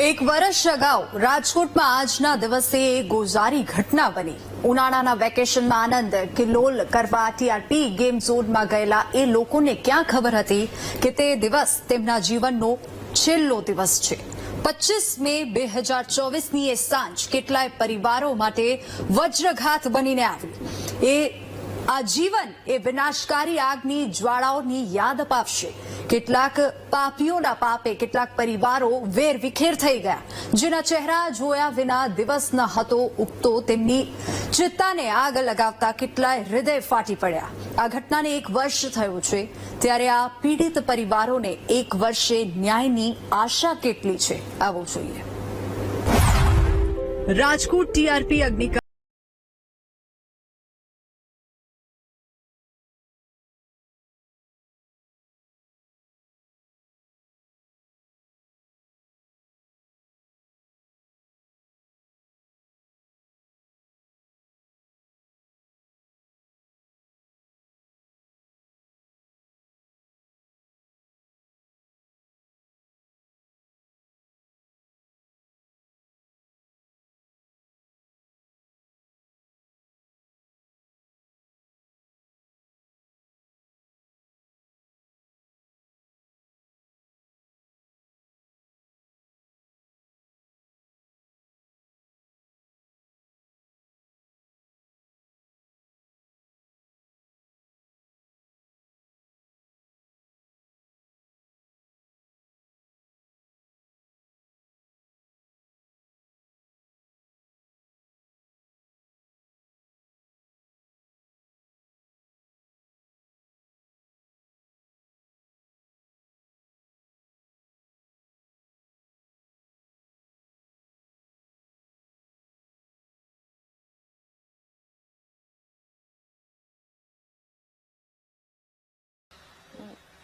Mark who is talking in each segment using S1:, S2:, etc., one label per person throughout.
S1: એક વર્ષ અગાઉ રાજકોટમાં આજના દિવસે ગોઝારી ઘટના બની. ઉનાળાના વેકેશનમાં આનંદ, કિલોલ કરવા ટીઆરપી ગેમ ઝોનમાં ગયેલા એ લોકોને ક્યાં ખબર હતી કે તે દિવસ તેમના જીવનનો છેલ્લો દિવસ છે? પચીસ મે બે હજાર ચોવીસની એ સાંજ કેટલાય પરિવારો માટે વજ્રઘાત બનીને આવી. એ આ એ વિનાશકારી આગની જ્વાળાઓની યાદ અપાવશે. કેટલાક પાપીઓના પાપે કેટલાક પરિવારો વેરવિખેર થઈ ગયા. જેના ચહેરા જોયા વિના દિવસ ન હતો ઉગતો તેમની ચિત્તાને આગ લગાવતા કેટલાય હૃદય ફાટી પડ્યા. આ ઘટનાને એક વર્ષ થયું છે. ત્યારે આ પીડિત પરિવારોને એક વર્ષે ન્યાયની આશા કેટલી છે? આવો જોઈએ. રાજકોટ ટીઆરપી અગ્નિકાંડ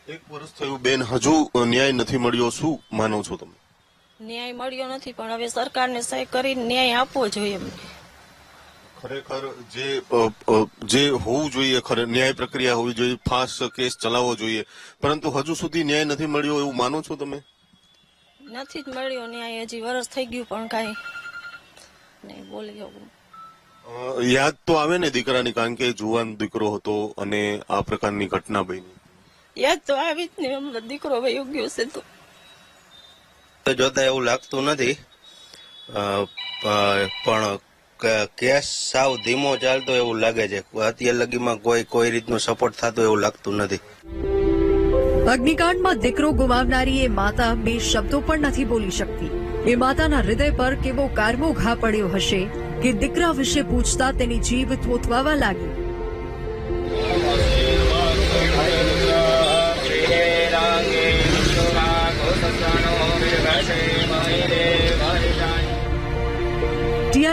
S2: એક વર્ષ થયું બેન હજુ ન્યાય નથી મળ્યો શું માનો છો તમે?
S3: ન્યાય મળ્યો નથી પણ હવે સરકારને સહી કરી ન્યાય આપવો જોઈએ
S2: ખરેખર જે જે હોવું જોઈએ ખરે ન્યાય પ્રક્રિયા હોવી જોઈએ ફાસ્ટ કેસ ચલાવવો જોઈએ પરંતુ હજુ સુધી ન્યાય નથી મળ્યો એવું માનો છો તમે?
S3: નથી જ મળ્યો ન્યાય હજી વરસ થઈ ગયું પણ કાંઈ નહીં બોલી શકું
S2: યાદ તો આવે ને દીકરાની કારણ કે જુવાન દીકરો હતો અને આ પ્રકારની ઘટના બની.
S3: યાદ તો આવી જ ને હમણાં દીકરો વયો યોગ્ય હશે તો.
S4: તો જોતા એવું લાગતું નથી. પણ ક- કેસ સાવ ધીમો ચાલતો એવું લાગે છે. અત્યાર લગીમાં કોઈ કોઈ રીતનો સપોર્ટ થતો એવું લાગતું નથી.
S1: અગ્નિકાંડમાં દીકરો ગુમાવનારી એ માતા બે શબ્દો પણ નથી બોલી શકતી. એ માતાના હૃદય પર કેવો કારમો ઘા પડ્યો હશે કે દીકરા વિશે પૂછતા તેની જીભ થોતવાવા લાગી.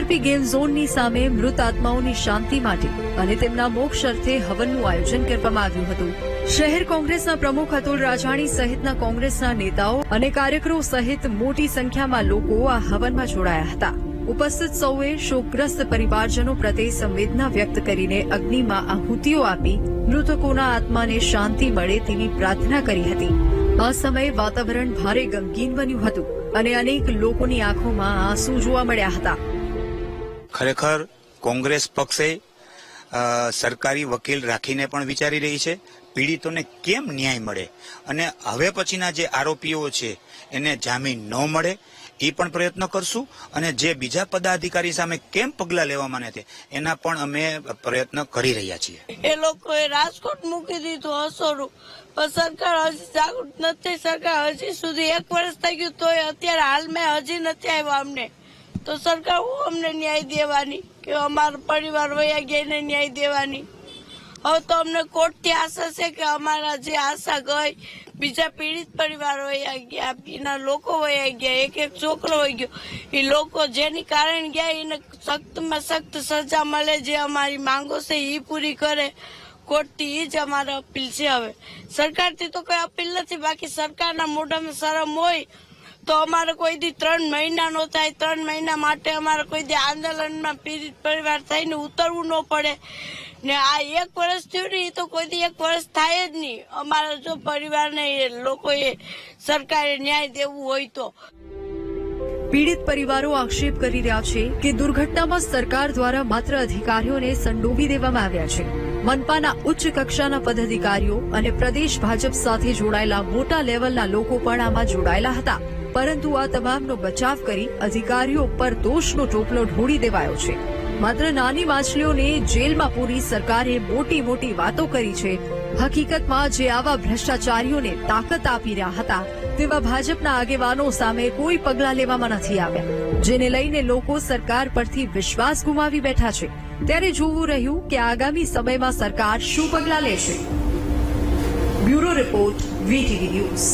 S1: ટીઆરપી ગેમ ઝોનની સામે મૃત આત્માઓની શાંતિ માટે અને તેમના મોક્ષ અર્થે હવનનું આયોજન કરવામાં આવ્યું હતું. શહેર કોંગ્રેસના પ્રમુખ અતુલ રાજાણી સહિતના કોંગ્રેસના નેતાઓ અને કાર્યકરો સહિત મોટી સંખ્યામાં લોકો આ હવનમાં જોડાયા હતા. ઉપસ્થિત સૌએ શોકગ્રસ્ત પરિવારજનો પ્રત્યે સંવેદના વ્યક્ત કરીને અગ્નિમાં આહુતિઓ આપી મૃતકોના આત્માને શાંતિ મળે તેવી પ્રાર્થના કરી હતી. આ સમયે વાતાવરણ ભારે ગમગીન બન્યું હતું અને અનેક લોકોની આંખોમાં આંસુ જોવા મળ્યા હતા.
S5: ખરેખર કોંગ્રેસ પક્ષે સરકારી વકીલ રાખીને પણ વિચારી રહી છે. પીડિતોને કેમ ન્યાય મળે? અને હવે પછીના જે આરોપીઓ છે, એને જામીન ન મળે, એ પણ પ્રયત્ન કરશું. અને જે બીજા પદાધિકારી સામે કેમ પગલાં લેવામાં છે, એના પણ અમે પ્રયત્ન કરી રહ્યા છીએ.
S3: એ લોકોએ રાજકોટ મૂકી દીધું હસોડું પણ સરકાર હજી જાગૃત નથી. સરકાર હજી સુધી એક વર્ષ થઈ ગયું, તોય અત્યારે હાલમાં હજી નથી આવ્યા અમને. તો સરકાર અમને ન્યાય દેવાની કે અમારા પરિવાર વયા ગઈને ન્યાય દેવાની? હવે તો અમને કોર્ટથી આશા છે કે અમારા જે આશા ગઈ, બીજા પીડિત પરિવાર વયા ગયા, એના લોકો વયા ગયા, એક એક છોકરો વહી ગયો, એ લોકો જેની કારણ ગયા, એને સખ્તમાં સખ્ત સજા મળે જે અમારી માંગો છે એ પૂરી કરે. કોર્ટથી એ જ અમારે અપીલ છે હવે. સરકારથી તો કોઈ અપીલ નથી, બાકી સરકારના મોઢામાં શરમ હોય તો અમારે કોઈ દી ત્રણ મહિના નો થાય, ત્રણ મહિના માટે અમારે કોઈ દી આંદોલનમાં પીડિત પરિવાર થઈને ઉતરવું ન પડે. ને આ એક વર્ષ થયું ને એ તો કોઈ દી એક વર્ષ થાય જ નહીં. અમારા જો પરિવારને લોકોએ સરકારે ન્યાય દેવું હોય તો.
S1: પીડિત પરિવારો આક્ષેપ કરી રહ્યા છે કે દુર્ઘટનામાં સરકાર દ્વારા માત્ર અધિકારીઓને સંડોવી દેવામાં આવ્યા છે. મનપાના ઉચ્ચ કક્ષાના પદાધિકારીઓ અને પ્રદેશ ભાજપ સાથે જોડાયેલા મોટા લેવલના લોકો પણ આમાં જોડાયેલા હતા. પરંતુ આ તમામનો બચાવ કરી અધિકારીઓ પર દોષનો ટોપલો ઢોળી દેવાયો છે. માત્ર નાની માછલીઓને જેલમાં પૂરી સરકારે મોટી મોટી વાતો કરી છે. હકીકતમાં જે આવા ભ્રષ્ટાચારીઓને તાકાત આપી રહ્યા હતા, તેવા ભાજપના આગેવાનો સામે કોઈ પગલાં લેવામાં નથી આવ્યા. જેને લઈને લોકો સરકાર પરથી વિશ્વાસ ગુમાવી બેઠા છે. ત્યારે જોવું રહ્યું કે આગામી સમયમાં સરકાર શું પગલાં લેશે. Bureau report, VTV news.